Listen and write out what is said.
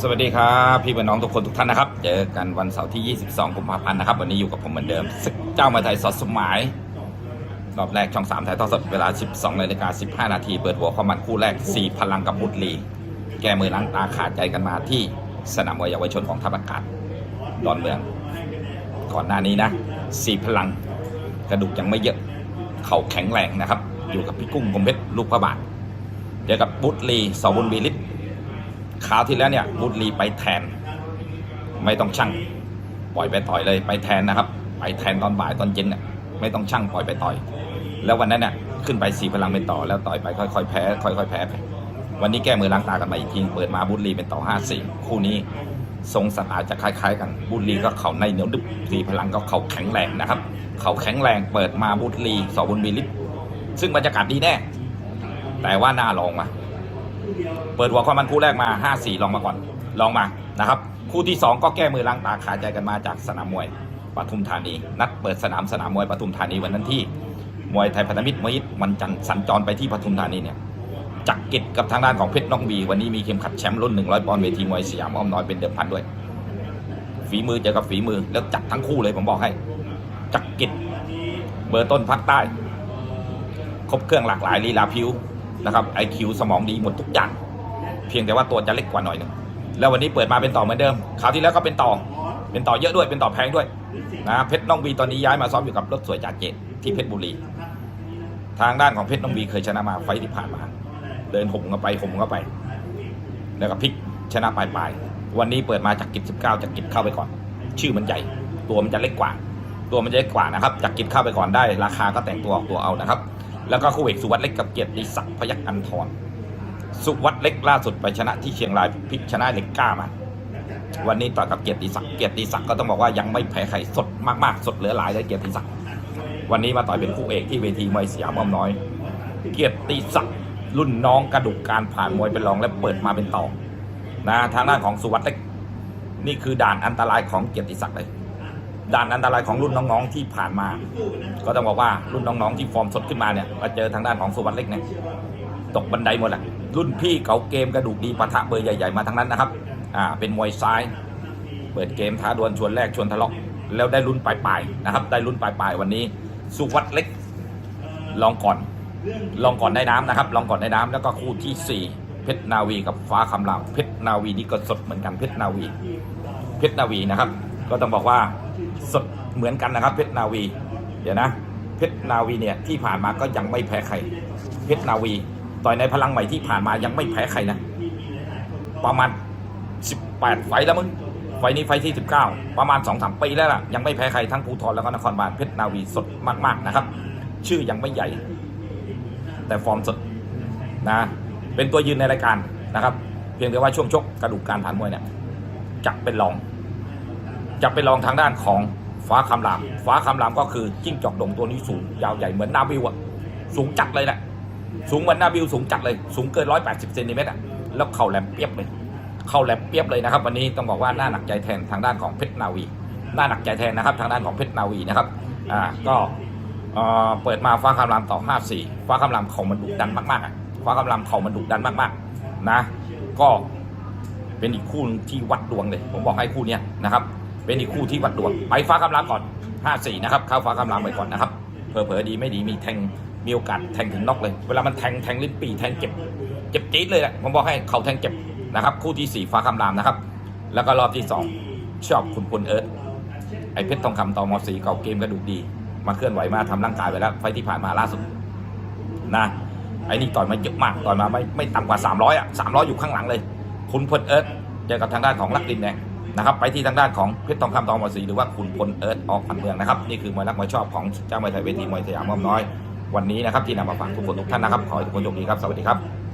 สวัสดีครับพี่เพื่อนน้องทุกคนทุกท่านนะครับ เจอกันวันเสาร์ที่ 22 กุมภาพันธ์นะครับ วันนี้อยู่กับผมเหมือนเดิมเจ้ามาไทยสดสมายรอบแรกช่อง 3 ถ่ายทอดสดเวลา 12นาฬิกา15 นาที เปิดหัวความมันคู่แรก 4 พลังกับบุตรลีแก้มือล้างตาขาดใจกันมาที่สนามวยเยาวชนของทัพอากาศดอนเมือง ก่อนหน้านี้นะ4พลังกระดูกยังไม่เยอะเข่าแข็งแรงนะครับ อยู่กับพี่กุ้งกมเพชรลูกพระบาทเจอกับบุตรลีสบุญบีลิศ คราวที่แล้วเนี่ยบุตรีไปแทน ไม่ต้องชั่งปล่อยไปต่อยเลย ไปแทนนะครับ ไปแทนตอนบ่ายตอนเย็นเนี่ยไม่ต้องชั่งปล่อยไปต่อย แล้ววันนั้นเนี่ยขึ้นไปสี่พลังเป็นต่อแล้วต่อยไปค่อยๆแพ้ค่อยๆแพ้ไปวันนี้แก้มือล้างตากันมาอีกทีเปิดมาบุตรีเป็นต่อห้าสี่คู่นี้ทรงสไตล์อาจจะคล้ายๆ กันบุตรีก็เข่าในเหนียวดึบสี่พลังก็เข่าแข็งแรงนะครับเข่าแข็งแรงเปิดมาบุตรีสอบุญบีลิฟซึ่งบรรยากาศดีแน่ แต่ว่าน่าลองมา เปิดหัวความมันคู่แรกมา 5-4 ลองมาก่อน ลองมานะครับ คู่ที่ 2 ก็แก้มือล้างตาขาใจกันมาจากสนามมวยปทุมธานี นัดเปิดสนามสนามมวยปทุมธานีวันนั้นที่ มวยไทยพันธมิตรมวยวันจันทร์สัญจรไปที่ปทุมธานีเนี่ยจักกิจกับทางด้านของเพชรน้องบีวันนี้มีเข็มขัดแชมป์รุ่น 100 ปอนด์เวทีมวยสยามอ้อมน้อยเป็นเดิมพันด้วย ฝีมือเจอกับฝีมือแล้วจัดทั้งคู่เลยผมบอกให้ จักกิจเบอร์ต้นภาคใต้ ครบเครื่องหลากหลายลีลาพิว นะครับไอคิวสมองดีหมดทุกอย่าง เพียงแต่ว่าตัวจะเล็กกว่าหน่อยหนึงแล้ววันนี้เปิดมาเป็นต่อเหมือนเดิมคราวที่แล้วก็เป็นต่อ เป็นต่อเยอะด้วยเป็นต่อแพงด้วยนะเพชรน้องบีตอนนี้ย้ายมาซ้อมอยู่กับรถสวยจ่าเจตที่เพชรบุรี ทางด้านของเพชรน้องบีเคยชนะมาไฟที่ผ่านมา เดินห่มเข้าไปห่มเข้าไป แล้วก็พลิกชนะปลายปลายๆวันนี้เปิดมาจากกิจ19จากกิจเข้าไปก่อน ชื่อมันใหญ่ตัวมันจะเล็กกว่า ตัวมันจะเล็กกว่านะครับจากกิจเข้าไปก่อนได้ ราคาก็แต่งตัวออกตัวเอานะครับ แล้วก็คู่เอกสุวัสดิ์เล็กกับเกียรติศักดิ์พยัคฆ์อันทรสุวัสดิ์เล็กล่าสุดไปชนะที่เชียงรายพลิกชนะเล็กก้ามา วันนี้ต่อกับเกียรติศักดิ์เกียรติศักดิ์ก็ต้องบอกว่ายังไม่แพ้ใครสดมากๆ สดเหลือหลายเลยเกียรติศักดิ์วันนี้มาต่อยเป็นคู่เอกที่เวทีมวยสยามอ้อมน้อย เกียรติศักดิ์รุ่นน้องกระดูกการผ่านมวยเป็นรองและเปิดมาเป็นต่อนะทางด้านของสุวัสดิ์เล็กนี่คือด่านอันตรายของเกียรติศักดิ์เลย ด่านอันตรายของรุ่นน้องๆที่ผ่านมา ก็ต้องบอกว่ารุ่นน้องๆที่ฟอร์มสดขึ้นมาเนี่ยมาเจอทางด้านของสุวัสดิ์เล็กเนี่ยตกบันไดหมดแหละรุ่นพี่เก่าเกมกระดูกดีปะทะเบอร์ใหญ่ๆมาทั้งนั้นนะครับอ่าเป็นมวยซ้าย เปิดเกมท้าดวลชวนแรกชวนทะเลาะแล้วได้ลุ้นปลายๆนะครับ ได้ลุ้นปลายๆวันนี้ สุวัสดิ์เล็ก ลองก่อน ลองก่อนได้น้ำนะครับ ลองก่อนได้น้ำแล้วก็คู่ที่สี่เพชรนาวีกับฟ้าคำรามเพชรนาวีนี่ก็สดเหมือนกันเพชรนาวี เพชรนาวีนะครับ ก็ต้องบอกว่าสดเหมือนกันนะครับเพชรนาวี เดี๋ยวนะ เพชรนาวีเนี่ยที่ผ่านมาก็ยังไม่แพ้ใคร เพชรนาวี ต่อยในพลังใหม่ที่ผ่านมายังไม่แพ้ใครนะ ประมาณ 18 ไฟแล้วมึง ไฟนี้ไฟที่ 19 ประมาณ 2-3 ปีแล้วล่ะ ยังไม่แพ้ใครทั้งภูทรแล้วก็นครบาลเพชรนาวีสดมากๆนะครับ ชื่อยังไม่ใหญ่ แต่ฟอร์มสดนะ เป็นตัวยืนในรายการนะครับ เพียงแต่ว่าช่วงชกกระดูกการผ่านมวยเนี่ยจะเป็นรอง จะเป็นรองทางด้านของฟ้าคำราม ฟ้าคำรามก็คือจิ้งจอกดงตัวนี้สูงยาวใหญ่เหมือนนาบิวอะสูงจัดเลยแหละสูงเหมือนนาบิวสูงจัดเลย สูงเกิน180เซนติเมตรอะแล้วเข่าแหลมเปียบเลย เข่าแหลมเปียบเลยนะครับ วันนี้ต้องบอกว่าน่าหนักใจแทนทางด้านของเพชรนาวีน่าหนักใจแทนนะครับ ทางด้านของเพชรนาวีนะครับอ่าก็เอ่อเปิดมาฟ้าคำรามต่อ 5-4 ฟ้าคำรามเข่ามันดุดันมากๆอะฟ้าคำรามเข่ามันดุดันมากๆนะ ก็เป็นอีกคู่ที่วัดดวงเลย ผมบอกให้คู่เนี้ยนะครับ เป็นอีกคู่ที่วัดดวงไปฟ้าคำรามก่อน 5-4 นะครับเข้าฟ้าคำรามไปก่อนนะครับเผลอๆดีไม่ดีมีแทงมีโอกาสแทงถึงน็อกเลย เวลามันแทงแทงลิ้นปีแทงเจ็บเจ็บจี๊ดเลยแหละผมบอกให้เขาแทงเจ็บนะครับ คู่ที่ 4 ฟ้าคำรามนะครับ แล้วก็รอบที่ 2 ชอบคุณพลเอิร์ธไอเพชรทองคำตอมอสีเก่าเกมกระดูกดี มาเคลื่อนไหวมาทำร่างกายไปแล้ว ไฟที่ผ่านมาล่าสุดนะไอ้นี่ต่อยมาเยอะมากต่อยมาไม่ไม่ต่ำกว่า 300 อะ 300 อยู่ข้างหลังเลย คุณพลเอิร์ธเจอกับทางด้านของลักดินแดง นะครับไปที่ทางด้านของเพชรทองคำทองมอสีหรือว่าคุณพลเอิร์ธออกพันเมืองนะครับนี่คือมวยรักมวยชอบของเจ้ามวยไทยเวทีมวยสยามอ้อมน้อยวันนี้นะครับที่นำมาฝากทุกคนทุกท่านนะครับขอให้ทุกคนโชคดีครับสวัสดีครับ